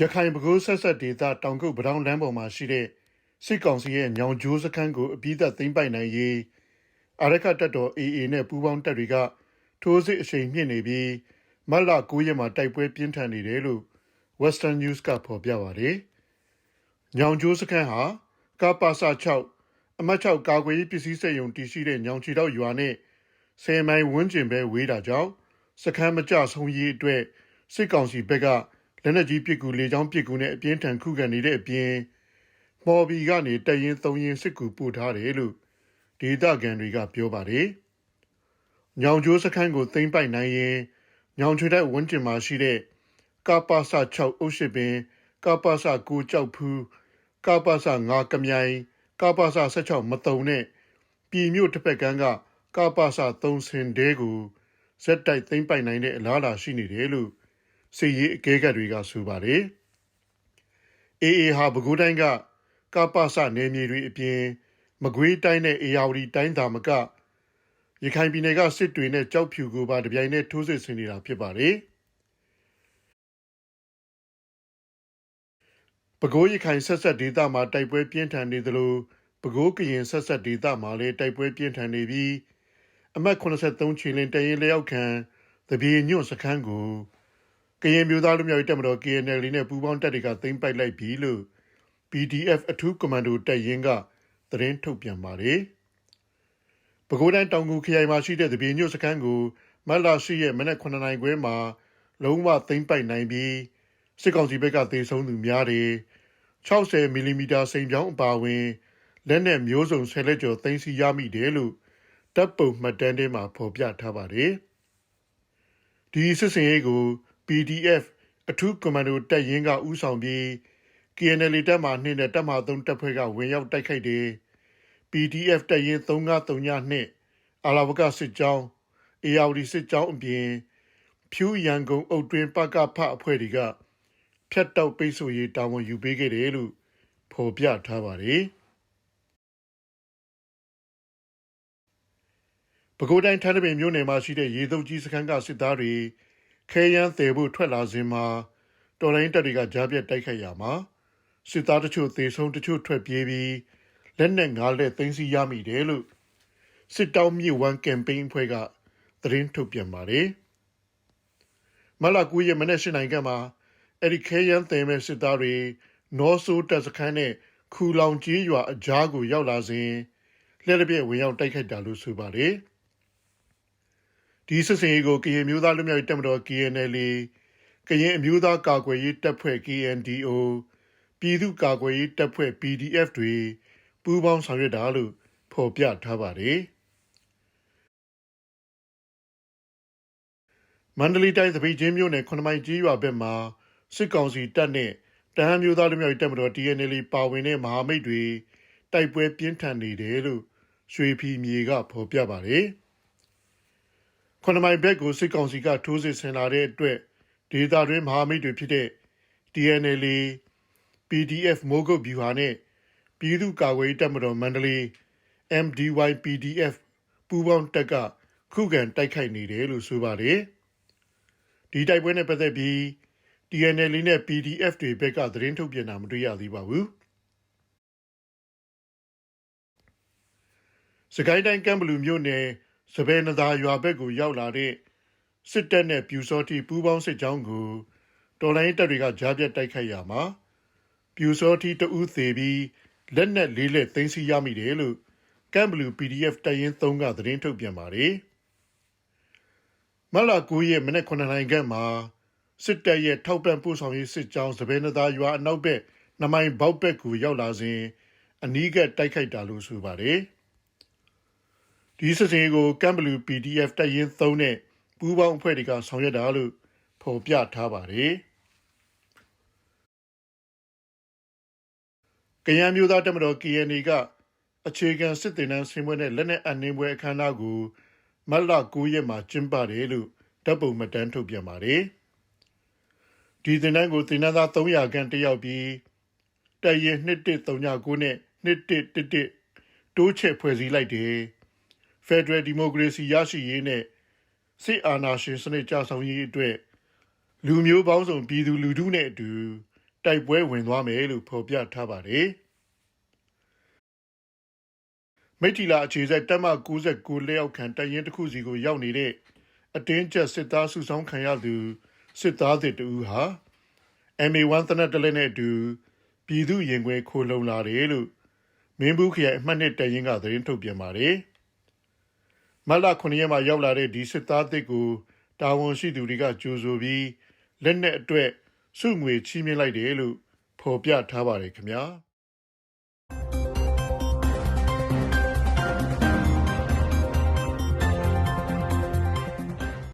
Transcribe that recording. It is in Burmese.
ရခိုင်ပဲခူးဆက်ဆက်ဒေသတောင်ကုတ်ပတောင်လမ်းပေါ်မှာရှိတဲ့စစ်ကောင်စီရဲ့ညောင်ကျိုးစခန်းကိုအပြီးသက်သိမ်းပိုက်နိုင်ရေးအာရခတပ်တော် AA နဲ့ပူးပေါင်းတပ်တွေကထိုးစစ်အရှိန်မြင့်နေပြီးမတ်လ9ရက်မှာတိုက်ပွဲပြင်းထန်နေတယ်လို့ Western News ကဖော်ပြပါတယ်။ညောင်ကျိုးစခန်းဟာကပ္ပစ6အမတ်6ကာကွယ်ရေးပစ္စည်းစက်ရုံတည်ရှိတဲ့ညောင်ချီတော့ရွာနဲ့ဆယ်မိုင်ဝန်းကျင်ပဲဝေးတာကြောင့်စခန်းမကြဆုံးရေးအတွက်စစ်ကောင်စီဘက်က လက်နက်ကြီးပစ်ကူလေကြောင်းပစ်ကူနဲ့အပြင်းထန်ခုခံနေတဲ့အပြင်မော်ဘီကနေတရင်သုံးရင်စစ်ကူပို့ထားတယ်လို့ဒေသခံတွေကပြောပါတယ်။ညောင်ကျိုးစခန်းကိုသိမ်းပိုက်နိုင်ရင်ညောင်ချွေတဲ့ဝန်းကျင်မှာရှိတဲ့ကပ္ပစ6အုပ်ရှိပင်ကပ္ပစ9ကြောက်ဖူးကပ္ပစ9ကမြိုင်ကပ္ပစ16မတုံနဲ့ပြည်မြို့တစ်ဖက်ကန်းကကပ္ပစ3ဆင်တဲကိုဇက်တိုက်သိမ်းပိုက်နိုင်တဲ့အလားအလာရှိနေတယ်လို့ စစ်ရေးအကဲခတ်တွေကဆိုပါတယ်။ AA ဟာပဲခူးတိုင်းကကပ္ပစနယ်မြေတွေအပြင်မကွေးတိုင်းနဲ့အေရဝတီတိုင်းသာမကရခိုင်ပြည်နယ်ကစစ်တွေနဲ့ကြောက်ဖြူကိုပါတပြိုင်နက်ထိုးစစ်ဆင်နေတာဖြစ်ပါတယ်။ပဲခူးရခိုင်ဆက်ဆက်ဒေသမှာတိုက်ပွဲပြင်းထန်နေသလိုပဲခူးကရင်ဆက်ဆက်ဒေသမှာလည်းတိုက်ပွဲပြင်းထန်နေပြီးအမှတ်83ချီလင်တရင်လျောက်ခံတပြေညွန့်စခန်းကို ကရင်မျိုးသားလူမျိုးရေးတပ်မတော် KNL နဲ့ပူးပေါင်းတပ်တွေကသိမ်းပိုက်လိုက်ပြီလို့ PDF အထူးကွန်မန်ဒိုတပ်ရင်းကသတင်းထုတ်ပြန်ပါတယ်။ပဲခူးတိုင်းတောင်ကူခရိုင်မှာရှိတဲ့တပြေညွန့်စခန်းကိုမတ်လရှိရဲ့မနက်9နိုင်ခွဲမှာလုံးဝသိမ်းပိုက်နိုင်ပြီးစစ်ကောင်စီဘက်ကသေဆုံးသူများတယ်60မီလီမီတာစိန်ပြောင်းအပါဝင်လက်နက်မျိုးစုံဆယ်လက်ကျော်သိမ်းဆည်းရမိတယ်လို့တပ်ပုံမှတ်တမ်းထဲမှာဖော်ပြထားပါတယ်။ဒီစစ်စင်ရေးကို PDF အထူးကွန်မန်ဒိုတပ်ရင်းကဦးဆောင်ပြီး KNL တပ်မှနှင်းနဲ့တပ်မှ3တပ်ဖွဲ့ကဝင်ရောက်တိုက်ခိုက်တယ်။ PDF တပ်ရင်း3932နှင့်အာလာဝကစစ်ကြောင်းအေယာဝတီစစ်ကြောင်းအပြင် ဖြူရန်ကုန်အုပ်တွင်ပကဖအဖွဲ့တွေကဖြတ်တောက်ပိတ်ဆို့ရေးတာဝန်ယူပေးခဲ့တယ်လို့ဖော်ပြထားပါတယ်။ပဲခူးတိုင်းထန်းတပင်မြို့နယ်မှာရှိတဲ့ရေတုပ်ကြီးစခန်းကစစ်သားတွေ ခဲယမ်းတယ်ဖို့ထွက်လာစဉ်မှာတော်လိုင်းတပ်တွေကကြားပြတ်တိုက်ခိုက်ရမှာစစ်သားတချို့သေဆုံးတချို့ထွက်ပြေးပြီးလက်နက်ငါးလက်သိမ်းဆည်းရမိတယ်လို့စစ်တောင်းမြေဝမ်ကမ်ပိန်းအဖွဲ့ကသတင်းထုတ်ပြန်ပါတယ်။မလာကူရဲ့မနေ့ရှင်းနိုင်ကမှာအဲ့ဒီခဲယမ်းတယ်မဲ့စစ်သားတွေနော်ဆိုးတပ်စခန်းနဲ့ခူလောင်ကြီးရွာအကြားကိုရောက်လာစဉ်လက်ရပြည့်ဝင်ရောက်တိုက်ခိုက်တာလို့ဆိုပါတယ်။ ဒီစစ်စင်ရေးကိုကရင်မျိုးသားလူမျိုးရေးတပ်မတော် KNL ကရင်အမျိုးသားကာကွယ်ရေးတပ်ဖွဲ့ KNDO ပြည်သူ့ကာကွယ်ရေးတပ်ဖွဲ့ PDF တွေပူးပေါင်းဆောင်ရွက်တာလို့ဖော်ပြထားပါတယ်မန္တလေးတိုင်းသပိတ်ချင်းမြို့နယ်ခွန်မိုင်ကြီးရွာဘက်မှာစစ်ကောင်စီတပ်နဲ့တဟန်းမျိုးသားလူမျိုးရေးတပ်မတော် TNL ပါဝင်တဲ့မဟာမိတ်တွေတိုက်ပွဲပြင်းထန်နေတယ်လို့ရွှေဖီမြေကဖော်ပြပါတယ်။ ခွန်မိုင်ဘက်ကိုစစ်ကောင်စီကထိုးစစ်ဆင်လာတဲ့အတွက်ဒေသတွင်းမဟာမိတ်တွေဖြစ်တဲ့ TNL PDF မိုးကုတ်ဗျူဟာနဲ့ပြည်သူ့ကာကွယ်ရေးတပ်မတော်မန္တလေး MDY PDF ပူးပေါင်းတပ်ကခုခံတိုက်ခိုက်နေတယ်လို့ဆိုပါတယ်ဒီတိုက်ပွဲနဲ့ပတ်သက်ပြီး TNL နဲ့ PDF တွေဘက်ကသတင်းထုတ်ပြန်တာမတွေ့ရသေးပါဘူးစကိုင်းတိုင်းကံဘလူမြို့နယ် စပယ်နသာရွာဘက်ကိုရောက်လာတဲ့စစ်တပ်နဲ့ပြူစောတိပူးပေါင်းစစ်ကြောင်းကိုတော်လိုင်းတပ်တွေကကြားပြတ်တိုက်ခိုက်ရမှာပြူစောတိတဦးသေးပြီးလက်နက်လေးလက်သိမ်းဆည်းရမိတယ်လို့ကမ်ဘလူ PDF တရင်3ကသတင်းထုတ်ပြန်ပါတယ်မလာ9ရက်မနေ့9နိုင်ခန့်မှာစစ်တပ်ရဲ့ထောက်ပံ့ပို့ဆောင်ရေးစစ်ကြောင်းစပယ်နသာရွာအနောက်ဘက်နမိုင်ဘောက်ဘက်ကိုရောက်လာစဉ်အနီးကတိုက်ခိုက်တာလို့ဆိုပါတယ်။ ဒီစစ်စင်ကိုကမ်ဘလူ PDF တပ်ရင်း3နဲ့ပူးပေါင်းအဖွဲ့တွေကဆောင်ရွက်တာလို့ဖော်ပြထားပါတယ်။ကရန်မျိုးသားတပ်မတော် KNA ကအခြေခံစစ်တင်နှန်းဆင်ပွဲနဲ့လက်နက်အနှင်းပွဲအခမ်းအနားကိုမတ်လ9ရက်မှာကျင်းပတယ်လို့တပ်ပုံမှတ်တမ်းထုတ်ပြန်ပါတယ်။ဒီတင်နှန်းကိုတင်နှန်းသား300ခန့်တက်ရောက်ပြီးတပ်ရင်း2139နဲ့2111တိုးချဲ့ဖွဲ့စည်းလိုက်တယ်။ ဖက်ဒရယ်ဒီမိုကရေစီရရှိရေးနဲ့စစ်အာဏာရှင်စနစ်ကြဆောင်ရေးအတွက်လူမျိုးပေါင်းစုံပြည်သူလူထုနဲ့အတူတိုက်ပွဲဝင်သွားမယ်လို့ဖော်ပြထားပါတယ်မိထီလာအခြေစိုက်တပ်မ69လက်အောက်ခံတရင်တစ်ခုစီကိုရောက်နေတဲ့အတင်းကျပ်စစ်သားစုဆောင်းခံရသူစစ်သားတွေတူဟာ MA1 သနက်တလက်နဲ့အတူပြည်သူရင်ခွဲခိုလုံလာတယ်လို့မင်းဘူးခရိုင်အမှတ်နှစ်တရင်ကသတင်းထုတ်ပြန်ပါတယ် မတ်လ9ရက်မှာရောက်လာတဲ့ဒီစစ်သားတစ်ကိုတာဝန်ရှိသူတွေကကြိုဆိုပြီးလက်နက်အတွက်စုငွေချီးမြှင့်လိုက်တယ်လို့ဖော်ပြထားပါတယ်ခင်ဗျာ။